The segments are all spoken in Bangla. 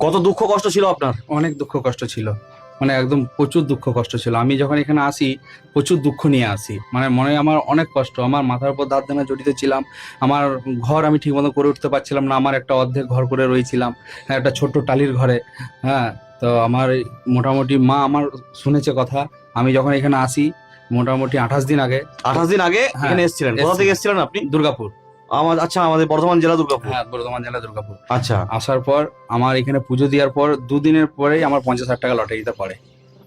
কত দুঃখ কষ্ট ছিল আপনার? অনেক দুঃখ কষ্ট ছিল। মানে একদম প্রচুর দুঃখ কষ্ট ছিল। আমি যখন এখানে আসি প্রচুর দুঃখ নিয়ে আসি। মানে মনে আমার অনেক কষ্ট। আমার মাথার উপর দাঁত দানা জড়িত ছিলাম। আমার ঘর আমি ঠিকমতো করে উঠতে পারছিলাম না। আমার একটা অর্ধেক ঘর করে রয়েছিলাম। হ্যাঁ, একটা ছোট্ট টালির ঘরে। হ্যাঁ তো আমার মোটামুটি মা আমার শুনেছে কথা। আমি যখন এখানে আসি মোটামুটি আঠাশ দিন আগে আঠাশ দিন আগে হ্যাঁ, এখানে এসেছিলেন। কোথা থেকে এসেছিলেন আপনি? দুর্গাপুর। আমার আচ্ছা আমাদের বর্ধমান জেলা দুর্গাপুর। হ্যাঁ বর্ধমান জেলা দুর্গাপুর। আচ্ছা। আসার পর আমার এখানে পুজো দেওয়ার পর দুদিনের পরেই আমার পঞ্চাশ হাজার টাকা লটারিতে পড়ে।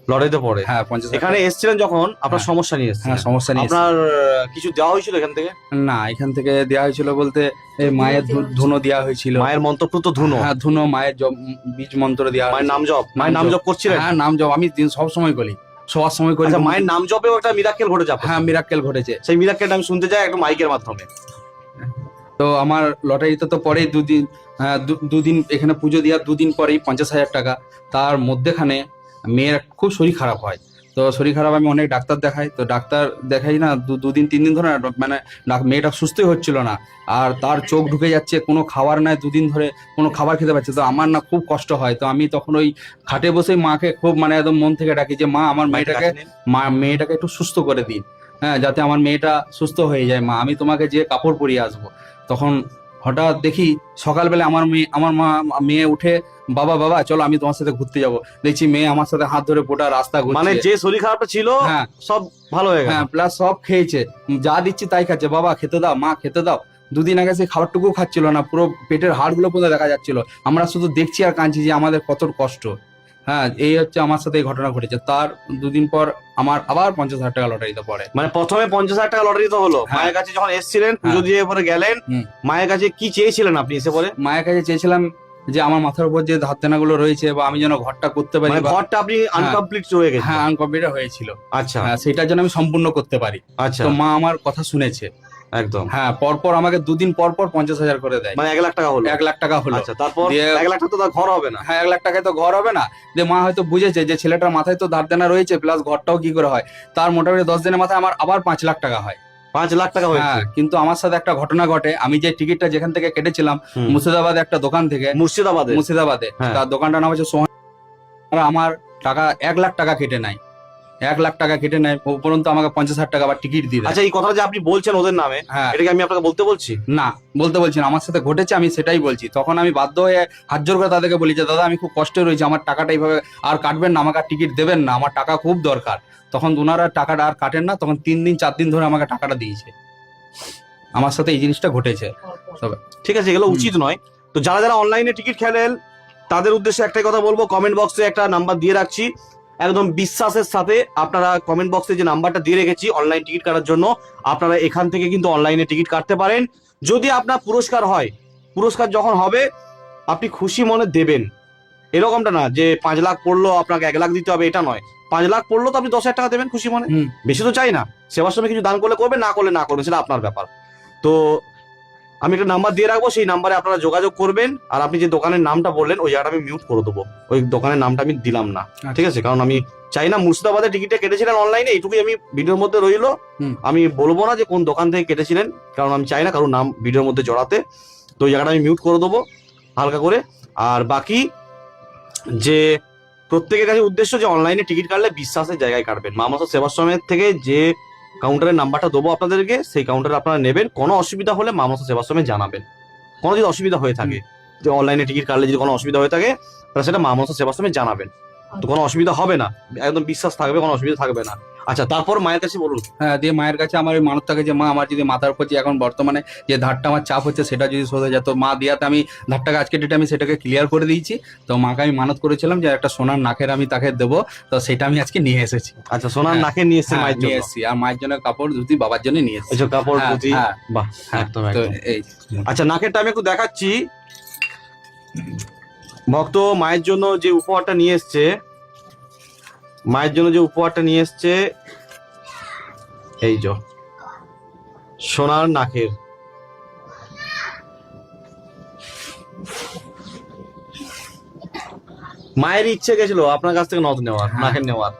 লড়াইতে পড়ে? হ্যাঁ পঞ্চাশ এখানে এসেছিলেন যখন আপনার হ্যাঁ। সমস্যা নিয়ে হ্যাঁ এসেছিলেন সমস্যা নিয়ে। আপনার কিছু দেওয়া হয়েছিল এখান থেকে? না এখান থেকে দেওয়া হয়েছিল বলতে এই মায়ের ধু- ধুনো দেওয়া হয়েছিল। মায়ের মন্ত্রপ্রুত ধুনো? হ্যাঁ ধুনো মায়ের জপ- বীজ মন্ত্র দেওয়া মায়ের নাম জপ মায়ের নাম জপ। করছিলেন? হ্যাঁ নাম জপ আমি দিন সব সময় করি। সবার সময় করি। আচ্ছা মায়ের নাম জপেও একটা মিরাক্কেল ঘটে যাবে হ্যাঁ মিরাক্কেল ঘটেছে। সেই মিরাক্কেলটা আমি শুনতে চাই একটু মাইকের মাধ্যমে। তো আমার লটারিতে তো পরেই দুদিন হ্যাঁ, দুদিন এখানে পুজো দেওয়ার দুদিন পরেই পঞ্চাশ হাজার টাকা। তার মধ্যেখানে মেয়ের খুব শরীর খারাপ হয়। তো শরীর খারাপ আমি অনেক ডাক্তার দেখাই। তো ডাক্তার দেখাই না দুদিন তিন দিন ধরে মানে মেয়েটা সুস্থই হচ্ছিল না। আর তার চোখ ঢুকে যাচ্ছে কোনো খাবার নাই দুদিন ধরে কোনো খাবার খেতে পারছে তো আমার না খুব কষ্ট হয়। তো আমি তখন ওই খাটে বসেই মাকে খুব মানে একদম মন থেকে ডাকি যে মা আমার মেয়েটাকে মা মেয়েটাকে একটু সুস্থ করে দিন। হ্যাঁ যাতে আমার মেয়েটা সুস্থ হয়ে যায়। মা আমি তোমাকে যে কাপড় পরিয়ে আসব। তখন হঠাৎ দেখি সকালবেলা আমার মেয়ে আমার মা মেয়ে উঠে বাবা বাবা চলো আমি তোমার সাথে ঘুরতে যাব। দেখছি মেয়ে আমার সাথে হাত ধরে গোটা রাস্তা মানে যে শরীর খারাপটা ছিল হ্যাঁ। সব ভালো হয়ে গেল। হ্যাঁ প্লাস সব খেয়েছে। যা দিচ্ছি তাই খাচ্ছে। বাবা খেতে দাও মা খেতে দাও। দুদিন আগে সেই খাবারটুকু খাচ্ছিল না পুরো পেটের হাড়গুলো পর্যন্ত দেখা যাচ্ছিল? আমরা শুধু দেখছি আর কাঁদছি যে আমাদের কত কষ্ট। হ্যাঁ এই হচ্ছে আমার সাথে এই ঘটনা ঘটেছে। তার দুদিন পর আমার আবার পঞ্চাশ হাজার টাকা লটারিতে পড়ে। মানে প্রথমে পঞ্চাশ হাজার টাকা লটারি তো হলো। হ্যাঁ। মায়ের কাছে যখন এসেছিলেন পুজো হ্যাঁ। দিয়ে পরে গেলেন মায়ের কাছে কি চেয়েছিলেন আপনি এসে পরে? মায়ের কাছে চেয়েছিলাম যে আমার মাথার উপর যে ধার দেনাগুলো রয়েছে বা আমি যেন ঘরটা করতে পারি মানে ঘরটা আপনি আনকমপ্লিট রয়ে গেছে। হ্যাঁ আনকমপ্লিট হয়েছিল। আচ্ছা। হ্যাঁ, সেটার জন্য আমি সম্পূর্ণ করতে পারি। আচ্ছা। তো মা আমার কথা শুনেছে। একদম। হ্যাঁ পরপর আমাকে দুদিন পর পর পঞ্চাশ হাজার করে দেয়। মানে এক লাখ টাকা হলো? এক লাখ টাকা হলো। আচ্ছা তারপর? এক লাখ টাকা তো ঘর হবে না। হ্যাঁ এক লাখ টাকায় তো ঘর হবে না। যে মা হয়তো বুঝেছে যে ছেলেটার মাথায় তো ধার দেনা রয়েছে প্লাস ঘরটাও কি করে হয়? তার মোটামুটি দশ দিনের মাথায় আমার আবার পাঁচ লাখ টাকা হয়। পাঁচ লাখ টাকা হয়েছে? হ্যাঁ কিন্তু আমার সাথে একটা ঘটনা ঘটে। আমি যে টিকিটটা যেখান থেকে কেটেছিলাম। মুর্শিদাবাদে একটা দোকান থেকে। মুর্শিদাবাদে? মুর্শিদাবাদে। হ্যাঁ। তার দোকানটার নাম হচ্ছে সোহান। আমার টাকা এক লাখ টাকা কেটে নেয় এক লাখ টাকা কেটে নেয় উপরন্তু আমাকে পঞ্চাশ হাজার টাকা আবার টিকিট দিয়ে দেয়। আচ্ছা এই কথাটা যে আপনি বলছেন ওদের নামে হ্যাঁ। এটাকে আমি আপনাকে বলতে বলছি? না বলতে বলছি না আমার সাথে ঘটেছে আমি সেটাই বলছি। তখন আমি বাধ্য হয়ে হাত জোর করে তাদেরকে বলি যে দাদা আমি খুব কষ্টে রয়েছি আমার টাকাটা এইভাবে আর কাটবেন না আমাকে আর টিকিট দেবেন না আমার টাকা খুব দরকার। তখন ওনারা টাকাটা আর কাটেন না তখন তিন দিন চার দিন ধরে আমাকে টাকাটা দিয়েছে। আমার সাথে এই জিনিসটা ঘটেছে। ঠিক আছে এগুলো হুম। উচিত নয়। তো যারা যারা অনলাইনে টিকিট খেলেন তাদের উদ্দেশ্যে একটাই কথা বলব কমেন্ট বক্সে একটা নাম্বার দিয়ে রাখছি। একদম বিশ্বাসের সাথে আপনারা কমেন্ট বক্সে যে নাম্বারটা দিয়ে রেখেছি অনলাইন টিকিট কাটার জন্য আপনারা এখান থেকে কিন্তু অনলাইনে টিকিট কাটতে পারেন। যদি আপনার পুরস্কার হয় পুরস্কার যখন হবে আপনি খুশি মনে দেবেন। এরকমটা না যে পাঁচ লাখ পড়ল আপনাকে এক লাখ দিতে হবে এটা নয়। পাঁচ লাখ পড়ল তো আপনি দশ হাজার টাকা দেবেন খুশি মনে। বেশি তো চাই না। সেবার সময় কিছু দান করলে করবে না করলে না করবে সেটা আপনার ব্যাপার। তো আমি একটা নাম্বার দিয়ে রাখব সেই নাম্বারে আপনারা যোগাযোগ করবেন। আর আপনি যে দোকানের নামটা বললেন ওই জায়গাটা আমি মিউট করে দেবো। ওই দোকানের নামটা আমি দিলাম না ঠিক আছে? কারণ আমি চাই না মুর্শিদাবাদের টিকিটটা কেটেছিলেন অনলাইনে এইটুকুই আমি ভিডিওর মধ্যে রইল। আমি বলব না যে কোন দোকান থেকে কেটেছিলেন কারণ আমি চাই না কারণ নাম ভিডিওর মধ্যে জড়াতে। তো ওই জায়গাটা আমি মিউট করে দেবো হালকা করে। আর বাকি যে প্রত্যেকের কাছে উদ্দেশ্য যে অনলাইনে টিকিট কাটলে বিশ্বাসের জায়গায় কাটবেন। মামাসা সেবাশ্রমের থেকে যে কাউন্টারের নাম্বারটা দেবো আপনাদেরকে, সেই কাউন্টারে আপনারা নেবেন। কোনো অসুবিধা হলে মামাসা সেবাশ্রমে জানাবেন। কোনো যদি অসুবিধা হয়ে থাকে, যে অনলাইনে টিকিট কাটলে যদি কোনো অসুবিধা হয়ে থাকে, তাহলে সেটা মামাসা সেবাশ্রমে জানাবেন। তো কোনো অসুবিধা হবে না। একদম বিশ্বাস থাকবে, কোনো অসুবিধা থাকবে না। আচ্ছা তারপর মায়ের কাছে বলুন। হ্যাঁ দিয়ে মায়ের কাছে আমার ওই মানত থাকে যে মা আমার যদি মাথার উপর যে এখন বর্তমানে যে ধারটা আমার চাপ হচ্ছে সেটা যদি শোধ হয়ে যায় তো মা দিয়াতে আমি ধারটাকে আজকে ডেটে আমি সেটাকে ক্লিয়ার করে দিয়েছি। তো মাকে আমি মানত করেছিলাম যে একটা সোনার নাকের আমি তাকে দেবো তো সেটা আমি আজকে নিয়ে এসেছি। আচ্ছা সোনার হ্যাঁ, নাকে নিয়ে এসছে হ্যাঁ, মায়ের নিয়ে জন্য এসেছি। আর মায়ের জন্য কাপড় ধুতি বাবার জন্য নিয়ে এসেছি। কাপড় হ্যাঁ, ধুতি বাহ একদম তো একদম। এই। আচ্ছা নাকেরটা আমি একটু দেখাচ্ছি। ভক্ত মায়ের জন্য যে উপহারটা নিয়ে এসছে মায়ের জন্য যে উপহারটা নিয়ে এসছে এই জ সোনার নাকের। মায়ের ইচ্ছে গেছিল আপনার কাছ থেকে নথ নেওয়ার হ্যাঁ। নাকের নেওয়ার।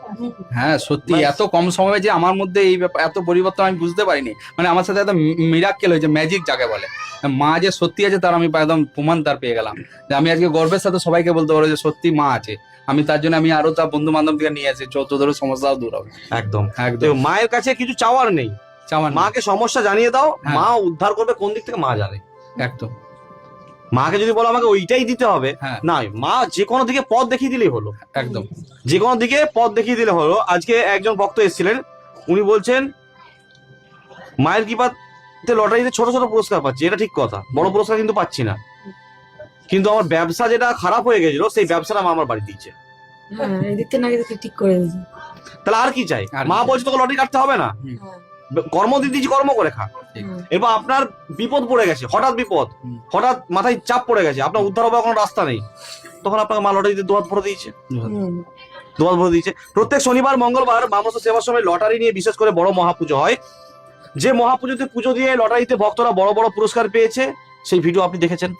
হ্যাঁ সত্যি এত কম সময়ে যে আমার মধ্যে এই ব্যাপার এত পরিবর্তন আমি বুঝতে পারিনি। মানে আমার সাথে এত মিরাক্কেল হয়েছে ম্যাজিক যাকে বলে। মা যে সত্যি আছে তার আমি একদম প্রমাণ তার পেয়ে গেলাম। যে আমি আজকে গর্বের সাথে সবাইকে বলতে পারব যে সত্যি মা আছে। আমি তার জন্য আমি আরও তার বন্ধু বান্ধব থেকে নিয়ে আসি চৌদ্দ ধরে সমস্যাও দূর হবে। একদম। একদম। মায়ের কাছে কিছু চাওয়ার নেই। চাওয়ার মাকে সমস্যা জানিয়ে দাও হ্যাঁ। মা উদ্ধার করবে কোন দিক থেকে মা জানে। একদম। মাকে যদি বলো আমাকে ওইটাই দিতে হবে হ্যাঁ। না মা যে কোনো দিকে পথ দেখিয়ে দিলেই হলো। একদম। যে কোনো দিকে পথ দেখিয়ে দিলে হলো। আজকে একজন ভক্ত এসেছিলেন উনি বলছেন মায়ের কৃপাতে লটারিতে ছোট ছোট পুরস্কার পাচ্ছি এটা ঠিক কথা বড় পুরস্কার কিন্তু পাচ্ছি না। কিন্তু আমার ব্যবসা যেটা খারাপ হয়ে গেছিল সেই ব্যবসাটা মা আমার বাড়ি দিচ্ছে। হ্যাঁ এদিক থেকে না এদিক থেকে ঠিক করে দিয়েছে। তাহলে আর কি চাই? আর মা? বলছে তোকে লটারি কাটতে হবে না। হ্যাঁ। কর্ম দিয়ে দিচ্ছি কর্ম করে খা। এরপর আপনার বিপদ পড়ে গেছে হঠাৎ বিপদ হঠাৎ মাথায় চাপ পড়ে গেছে আপনার উদ্ধার হবার কোনো রাস্তা নেই। তখন আপনাকে মা লটারিতে দোয়াত ভরে দিয়েছে। দোয়াত ভরে দিয়েছে। প্রত্যেক শনিবার মঙ্গলবার মামস সেবার সময় লটারি নিয়ে বিশেষ করে বড় মহাপুজো হয়। যে মহাপুজোতে পুজো দিয়ে লটারিতে ভক্তরা বড় বড় পুরস্কার পেয়েছে সেই ভিডিও আপনি দেখেছেন?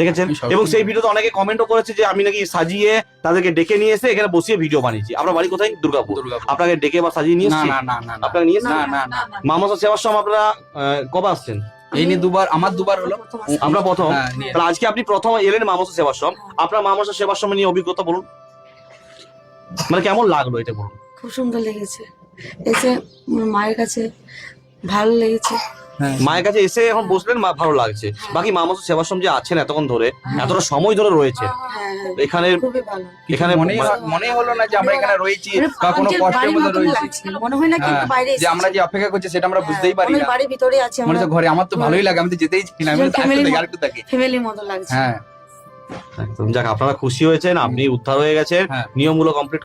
দেখেছেন? এবং সেই ভিডিওতে অনেকে কমেন্টও করেছে যে আমি নাকি সাজিয়ে তাদেরকে ডেকে নিয়ে এসে এখানে বসিয়ে ভিডিও বানিয়েছি। আপনার বাড়ি কোথায়? দুর্গাপুর। আপনাকে ডেকে বা সাজিয়ে নিয়ে না এসেছি? না না না না। আপনাকে নিয়ে। মামসা সেবার সময় আপনারা কবে আসছেন? এই নিয়ে দুবার আমার দুবার হলো। আমরা প্রথম হ্যাঁ, আজকে আপনি প্রথম এলেন মামসা সেবাশ্রম আপনার মামসা সেবাশ্রম নিয়ে অভিজ্ঞতা বলুন। মানে কেমন লাগল এটা বলুন? খুব সুন্দর লেগেছে। এসে মায়ের কাছে ভালো লেগেছে। মায়ের কাছে এসে এখন বসলেন মা ভালো লাগছে। বাকি মামসা সেবাশ্রম যে আছেন এতক্ষণ ধরে এতটা সময় ধরে রয়েছে। হ্যাঁ হ্যাঁ এখানে এখানে মনেই হয়- মনেই হলো না যে আমরা এখানে রয়েছি মানে বা কোনো আমাদের কষ্টের মধ্যে রয়েছি? মনে হয় না কিন্তু হ্যাঁ, বাইরে যে আমরা যে অপেক্ষা করছি সেটা আমরা বুঝতেই পারি না। বাড়ির ভিতরে আছি মনে আমরা হচ্ছে ঘরে আমার তো ভালোই লাগে আমি তো যেতেই চাই না আমি তো আরেকটু থাকি, মতো। ফ্যামিলির মতো লাগছে। হ্যাঁ। একদম। যাক আপনারা খুশি হয়েছেন আপনি উদ্ধার হয়ে গেছেন। হ্যাঁ। নিয়মগুলো কমপ্লিট